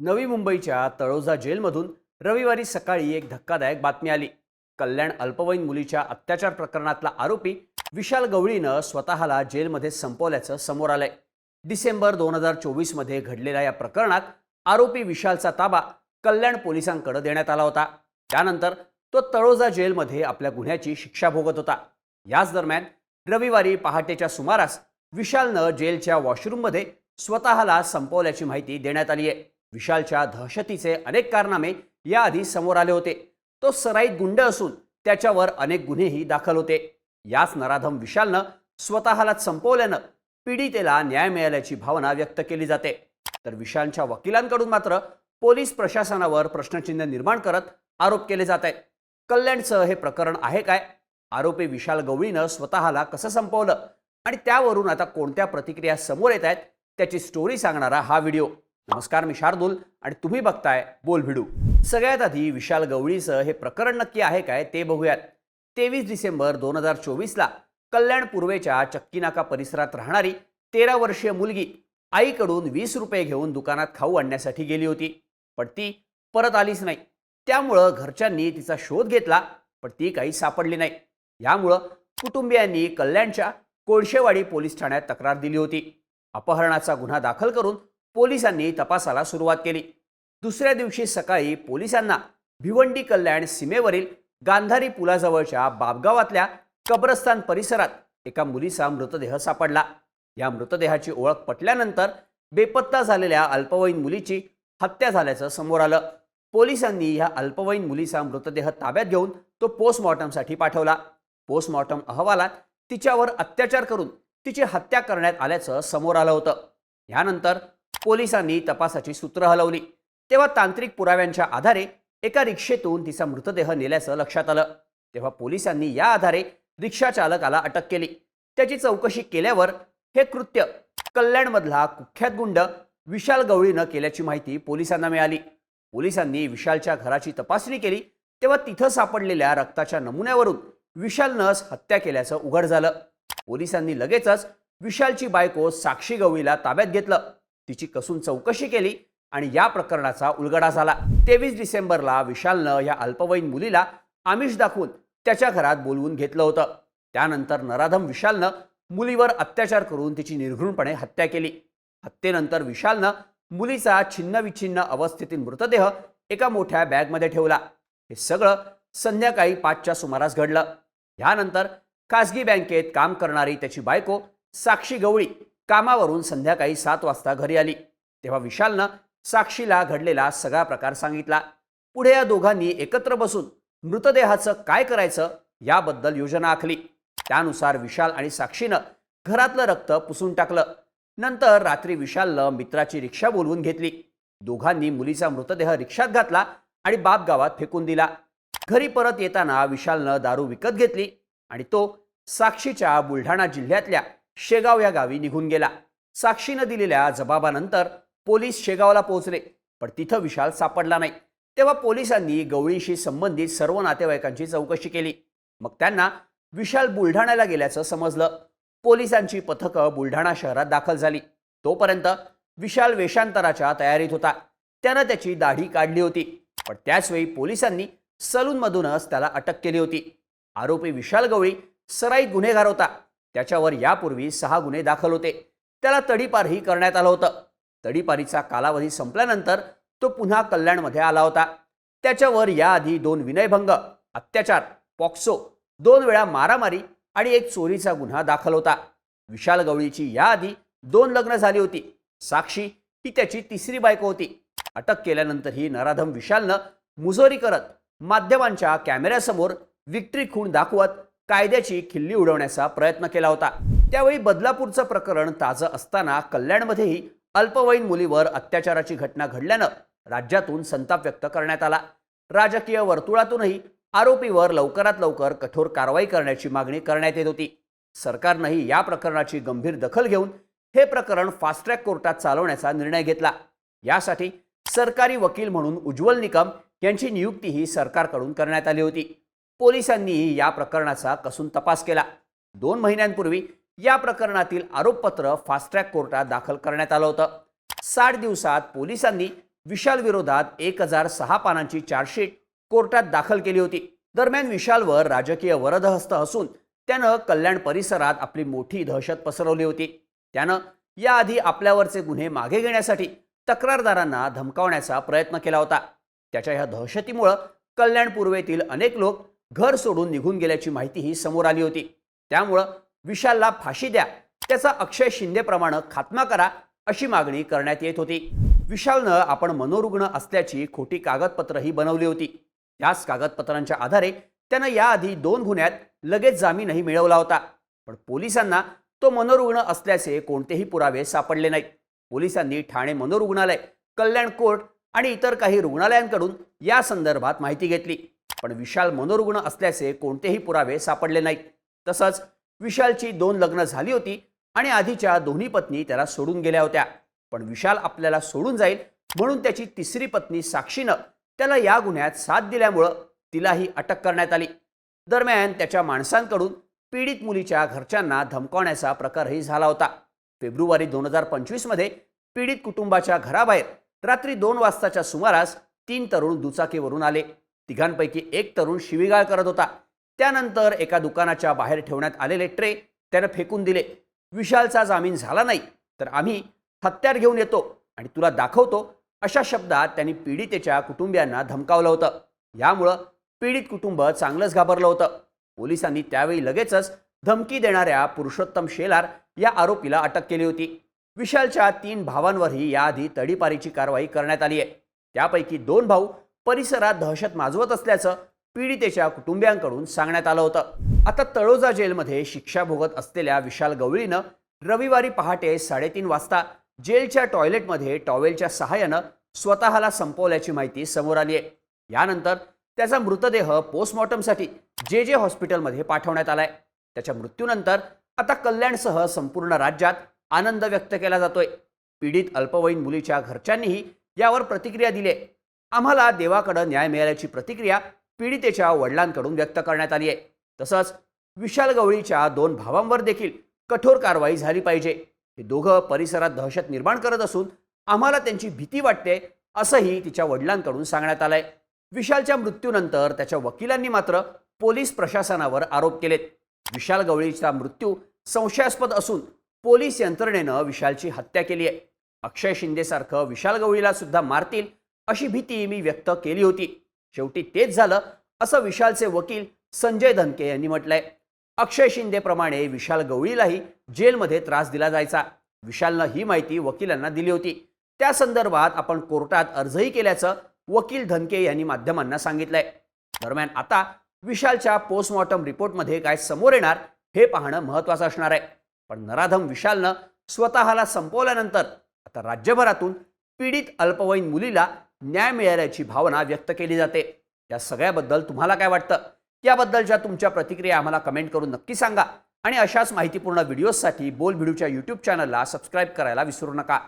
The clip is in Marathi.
नवी मुंबईच्या तळोजा जेलमधून रविवारी सकाळी एक धक्कादायक बातमी आली. कल्याण अल्पवयीन मुलीच्या अत्याचार प्रकरणातला आरोपी विशाल गवळीनं स्वतःला जेलमध्ये संपवल्याचं समोर आलंय. डिसेंबर दोन हजार चोवीसमध्ये घडलेल्या या प्रकरणात आरोपी विशालचा ताबा कल्याण पोलिसांकडे देण्यात आला होता. त्यानंतर तो तळोजा जेलमध्ये आपल्या गुन्ह्याची शिक्षा भोगत होता. याच दरम्यान रविवारी पहाटेच्या सुमारास विशालनं जेलच्या वॉशरूममध्ये स्वतःला संपवल्याची माहिती देण्यात आली आहे विशालच्या दहशतीचे अनेक कारनामे याआधी समोर आले होते. तो सराईत गुंड असून त्याच्यावर अनेक गुन्हेही दाखल होते. याच नराधम विशालनं स्वतःलाच संपवल्यानं पीडितेला न्याय मिळाल्याची भावना व्यक्त केली जाते. तर विशालच्या वकिलांकडून मात्र पोलीस प्रशासनावर प्रश्नचिन्ह निर्माण करत आरोप केले जात. आहेत कल्याणचं हे प्रकरण आहे काय? आरोपी विशाल गवळीनं स्वतःला कसं संपवलं? आणि त्यावरून आता कोणत्या प्रतिक्रिया समोर येत आहेत त्याची स्टोरी सांगणारा हा व्हिडिओ नमस्कार मी शार्दूल आणि तुम्ही बघताय बोल भिडू. सगळ्यात आधी विशाल गवळीचं हे प्रकरण नक्की आहे काय ते बघूयात. तेवीस डिसेंबर दोन हजार चोवीसला कल्याण पूर्वेच्या चक्कीनाका परिसरात राहणारी तेरा वर्षीय मुलगी आईकडून वीस रुपये घेऊन दुकानात खाऊ आणण्यासाठी गेली होती पण ती परत आलीच नाही. त्यामुळं घरच्यांनी तिचा शोध घेतला पण ती काही सापडली नाही. यामुळं कुटुंबियांनी कल्याणच्या कोळशेवाडी पोलीस ठाण्यात तक्रार दिली होती. अपहरणाचा गुन्हा दाखल करून पोलिसांनी तपासाला सुरुवात केली. दुसऱ्या दिवशी सकाळी पोलिसांना भिवंडी कल्याण सीमेवरील गांधारी पुलाजवळच्या बाबगावातल्या कब्रस्तान परिसरात एका मुलीचा मृतदेह सापडला. या मृतदेहाची ओळख पटल्यानंतर बेपत्ता झालेल्या अल्पवयीन मुलीची हत्या झाल्याचं समोर आलं. पोलिसांनी ह्या अल्पवयीन मुलीचा मृतदेह ताब्यात घेऊन तो पोस्टमॉर्टमसाठी पाठवला. पोस्टमॉर्टम अहवालात तिच्यावर अत्याचार करून तिची हत्या करण्यात आल्याचं समोर आलं होतं. यानंतर पोलिसांनी तपासाची सूत्र हलवली. तेव्हा तांत्रिक पुराव्यांच्या आधारे एका रिक्षेतून तिचा मृतदेह नेल्याचं लक्षात आलं. तेव्हा पोलिसांनी या आधारे रिक्षा चालकाला अटक केली. त्याची चौकशी केल्यावर हे कृत्य कल्याणमधला कुख्यात गुंड विशाल गवळीनं केल्याची माहिती पोलिसांना मिळाली. पोलिसांनी विशालच्या घराची तपासणी केली. तेव्हा तिथं सापडलेल्या रक्ताच्या नमुन्यावरून विशालनंच हत्या केल्याचं उघड झालं. पोलिसांनी लगेचच विशालची बायको साक्षी गवळीला ताब्यात घेतलं. तिची कसून चौकशी केली आणि या प्रकरणाचा उलगडा झाला. तेवीस डिसेंबरला विशालनं या अल्पवयीन मुलीला आमिष दाखवून त्याच्या घरात बोलवून घेतलं होतं. त्यानंतर नराधम विशालनं मुलीवर अत्याचार करून तिची निर्घृणपणे हत्या केली. हत्येनंतर विशालनं मुलीचा छिन्नविच्छिन्न अवस्थेतील मृतदेह एका मोठ्या बॅगमध्ये ठेवला. हे सगळं संध्याकाळी पाचच्या सुमारास घडलं. यानंतर खासगी बँकेत काम करणारी त्याची बायको साक्षी गवळी कामावरून संध्याकाळी सात वाजता घरी आली. तेव्हा विशालनं साक्षीला घडलेला सगळा प्रकार सांगितला. पुढे या दोघांनी एकत्र बसून मृतदेहाचं काय करायचं याबद्दल योजना आखली. त्यानुसार विशाल आणि साक्षीनं घरातलं रक्त पुसून टाकलं. नंतर रात्री विशालनं मित्राची रिक्षा बोलवून घेतली. दोघांनी मुलीचा मृतदेह रिक्षात घातला आणि बाप गावात फेकून दिला. घरी परत येताना विशालनं दारू विकत घेतली आणि तो साक्षीच्या बुलढाणा जिल्ह्यातल्या शेगाव या गावी निघून गेला. साक्षीनं दिलेल्या जबाबानंतर पोलीस शेगावला पोहोचले पण तिथं विशाल सापडला नाही. तेव्हा पोलिसांनी गवळीशी संबंधित सर्व नातेवाईकांची चौकशी केली. मग त्यांना विशाल बुलढाण्याला गेल्याचं समजलं. पोलिसांची पथकं बुलढाणा शहरात दाखल झाली. तोपर्यंत विशाल वेषांतराच्या तयारीत होता. त्यानं त्याची दाढी काढली होती पण त्याचवेळी पोलिसांनी सलूनमधूनच त्याला अटक केली होती. आरोपी विशाल गवळी सराईत गुन्हेगार होता. त्याच्यावर यापूर्वी सहा गुन्हे दाखल होते. त्याला तडीपारही करण्यात आलं होतं. तडीपारीचा कालावधी संपल्यानंतर तो पुन्हा कल्याणमध्ये आला होता. त्याच्यावर याआधी दोन विनयभंग अत्याचार पॉक्सो दोन वेळा मारामारी आणि एक चोरीचा गुन्हा दाखल होता. विशाल गवळीची याआधी दोन लग्न झाली होती. साक्षी ही त्याची तिसरी बायको होती. अटक केल्यानंतर ही नराधम विशालनं मुजोरी करत माध्यमांच्या कॅमेऱ्यासमोर विक्ट्री खूण दाखवत कायद्याची खिल्ली उडवण्याचा प्रयत्न केला होता. त्यावेळी बदलापूरचं प्रकरण ताजं असताना कल्याणमध्येही अल्पवयीन मुलीवर अत्याचाराची घटना घडल्यानं राज्यातून संताप व्यक्त करण्यात आला. राजकीय वर्तुळातूनही आरोपीवर लवकरात लवकर कठोर कारवाई करण्याची मागणी करण्यात येत होती. सरकारनंही या प्रकरणाची गंभीर दखल घेऊन हे प्रकरण फास्ट ट्रॅक कोर्टात चालवण्याचा निर्णय घेतला. यासाठी सरकारी वकील म्हणून उज्ज्वल निकम यांची नियुक्तीही सरकारकडून करण्यात आली होती. पोलिसांनीही या प्रकरणाचा कसून तपास केला. दोन महिन्यांपूर्वी या प्रकरणातील आरोपपत्र फास्ट ट्रॅक कोर्टात दाखल करण्यात आलं होतं. साठ दिवसात पोलिसांनी विशाल विरोधात एक हजार सहा पानांची चार्जशीट कोर्टात दाखल केली होती. दरम्यान विशालवर राजकीय वरदहस्त असून त्यानं कल्याण परिसरात आपली मोठी दहशत पसरवली होती. त्यानं याआधी आपल्यावरचे गुन्हे मागे घेण्यासाठी तक्रारदारांना धमकावण्याचा प्रयत्न केला होता. त्याच्या ह्या दहशतीमुळं कल्याण पूर्वेतील अनेक लोक घर सोडून निघून गेल्याची माहितीही समोर आली होती. त्यामुळं विशालला फाशी द्या त्याचा अक्षय शिंदेप्रमाणे खात्मा करा अशी मागणी करण्यात येत होती. विशालनं आपण मनोरुग्ण असल्याची खोटी कागदपत्रही बनवली होती. याच कागदपत्रांच्या आधारे त्यानं याआधी दोन गुन्ह्यात लगेच जामीनही मिळवला होता. पण पोलिसांना तो मनोरुग्ण असल्याचे कोणतेही पुरावे सापडले नाहीत. पोलिसांनी ठाणे मनोरुग्णालय कल्याण कोर्ट आणि इतर काही रुग्णालयांकडून या संदर्भात माहिती घेतली. पण विशाल मनोरुग्ण असल्याचे कोणतेही पुरावे सापडले नाहीत. तसंच विशालची दोन लग्न झाली होती आणि आधीच्या दोन्ही पत्नी त्याला सोडून गेल्या होत्या. पण विशाल आपल्याला सोडून जाईल म्हणून त्याची तिसरी पत्नी साक्षीनं त्याला या गुन्ह्यात साथ दिल्यामुळं तिलाही अटक करण्यात आली. दरम्यान त्याच्या माणसांकडून पीडित मुलीच्या घरच्यांना धमकावण्याचा प्रकारही झाला होता. फेब्रुवारी दोन हजार पंचवीसमध्ये पीडित कुटुंबाच्या घराबाहेर रात्री दोन वाजताच्या सुमारास तीन तरुण दुचाकीवरून आले. तिघांपैकी एक तरुण शिवीगाळ करत होता. त्यानंतर एका दुकानाच्या बाहेर ठेवण्यात आलेले ट्रे त्यानं फेकून दिले. विशालचा जामीन झाला नाही तर आम्ही हत्यार घेऊन येतो आणि तुला दाखवतो अशा शब्दात त्यांनी पीडितेच्या कुटुंबियांना धमकावलं होतं. यामुळं पीडित कुटुंब चांगलंच घाबरलं होतं. पोलिसांनी त्यावेळी लगेचच धमकी देणाऱ्या पुरुषोत्तम शेलार या आरोपीला अटक केली होती. विशालच्या तीन भावांवरही याआधी तडीपारीची कारवाई करण्यात आली आहे. त्यापैकी दोन भाऊ परिसरात दहशत माजवत असल्याचं पीडितेच्या कुटुंबियांकडून सांगण्यात आलं होतं. आता तळोजा जेलमध्ये शिक्षा भोगत असलेल्या विशाल गवळीनं रविवारी पहाटे साडेतीन वाजता जेलच्या टॉयलेटमध्ये टॉवेलच्या सहाय्यानं स्वतःला संपवल्याची माहिती समोर आली आहे. यानंतर त्याचा मृतदेह पोस्टमॉर्टमसाठी जे जे हॉस्पिटलमध्ये पाठवण्यात आलाय. त्याच्या मृत्यूनंतर आता कल्याणसह संपूर्ण राज्यात आनंद व्यक्त केला जातोय. पीडित अल्पवयीन मुलीच्या घरच्यांनीही यावर प्रतिक्रिया दिली आहे. आम्हाला देवाकडं न्याय मिळाल्याची प्रतिक्रिया पीडितेच्या वडिलांकडून व्यक्त करण्यात आली आहे. तसंच विशाल गवळीच्या दोन भावांवर देखील कठोर कारवाई झाली पाहिजे. हे दोघं परिसरात दहशत निर्माण करत असून आम्हाला त्यांची भीती वाटते असंही तिच्या वडिलांकडून सांगण्यात आलंय. विशालच्या मृत्यूनंतर त्याच्या वकिलांनी मात्र पोलीस प्रशासनावर आरोप केलेत. विशाल गवळीचा मृत्यू संशयास्पद असून पोलीस यंत्रणेनं विशालची हत्या केली आहे. अक्षय शिंदेसारखं विशाल गवळीला सुद्धा मारतील अशी भीती मी व्यक्त केली होती. शेवटी तेच झालं असं विशालचे वकील संजय धनके यांनी म्हटलंय. अक्षय शिंदेप्रमाणे विशाल गवळीलाही जेलमध्ये त्रास दिला जायचा. विशालनं ही माहिती वकिलांना दिली होती. त्या संदर्भात आपण कोर्टात अर्जही केल्याचं वकील धनके यांनी माध्यमांना सांगितलंय. दरम्यान आता विशालच्या पोस्टमॉर्टम रिपोर्टमध्ये काय समोर येणार हे पाहणं महत्त्वाचं असणार आहे. पण नराधम विशालनं स्वतःला संपवल्यानंतर आता राज्यभरातून पीडित अल्पवयीन मुलीला न्याय मिळाल्याची भावना व्यक्त केली जाते. या सगळ्याबद्दल तुम्हाला काय वाटतं? याबद्दलच्या तुमच्या प्रतिक्रिया आम्हाला कमेंट करून नक्की सांगा. आणि अशाच माहितीपूर्ण व्हिडिओजसाठी बोल व्हिडिओच्या यूट्यूब चॅनलला सबस्क्राईब करायला विसरू नका.